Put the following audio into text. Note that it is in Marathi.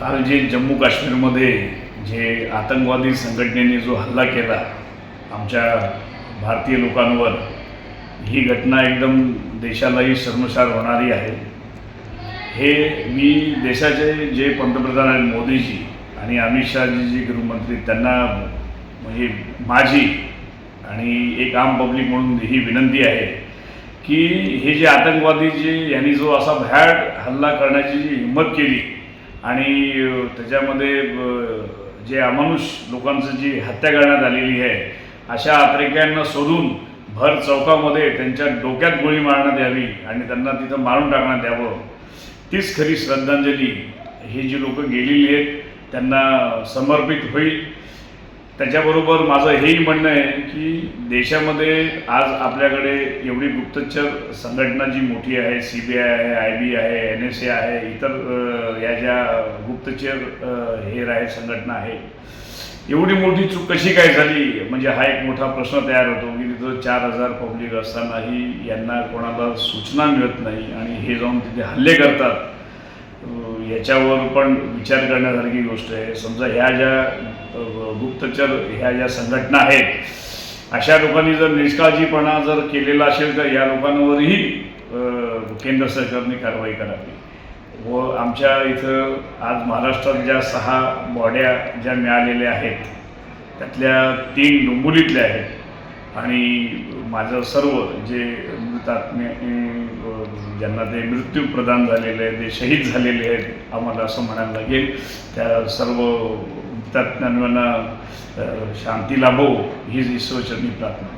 काल जे जम्मू काश्मीरमध्ये जे आतंकवादी संघटनेने जो हल्ला केला आमच्या भारतीय लोकांवर ही घटना एकदम देशालाही शर्मसार होणारी आहे. हे मी देशाचे जे पंतप्रधान आहेत मोदीजी आणि अमित शहाजी जे गृहमंत्री त्यांना म्हणजे माझी आणि एक आम पब्लिक म्हणून ही विनंती आहे की हे जे आतंकवादी जे यांनी जो असा भ्याड हल्ला करण्याची जी हिंमत केली आणि त्याच्यामध्ये जे अमानुष लोकांचं जी हत्या करण्यात आलेली आहे अशा अतिरेक्यांना शोधून भर चौकामध्ये त्यांच्या डोक्यात गोळी मारण्यात यावी आणि त्यांना तिथं मारून टाकण्यात यावं. तीच खरी श्रद्धांजली ही जी लोकं गेलेली आहेत त्यांना समर्पित होईल. त्याच्याबरोबर माझं हेही म्हणणं आहे की देशामध्ये आज आपल्याकडे एवढी गुप्तचर संघटना जी मोठी आहे सी बी आय आहे आय बी आहे एन एस ए आहे इतर या ज्या गुप्तचर अ, हे आहे संघटना आहे एवढी मोठी चूक कशी काय झाली? म्हणजे हा एक मोठा प्रश्न तयार होतो की तिथं चार हजार पब्लिक असतानाही यांना कोणाला सूचना मिळत नाही आणि हे जाऊन तिथे हल्ले करतात. याच्यावर पण विचार करण्यासारखी गोष्ट आहे. समजा ह्या ज्या गुप्तचर ह्या ज्या संघटना आहेत अशा लोकांनी जर निष्काळजीपणा जर केलेला असेल तर या लोकांवरही केंद्र सरकारने कारवाई करावी. व आमच्या इथं आज महाराष्ट्रात ज्या सहा बॉड्या ज्या मिळालेल्या आहेत त्यातल्या तीन डोंबिवलीतल्या आहेत. आणि माझं सर्व जे मृतात्मे ज्यांना ते मृत्यू प्रदान झालेले आहेत ते शहीद झालेले आहेत आम्हाला असं म्हणायला लागेल. त्या सर्व हुतात्म्यांना शांती लाभो हीच ईश्वरचरणी प्रार्थना.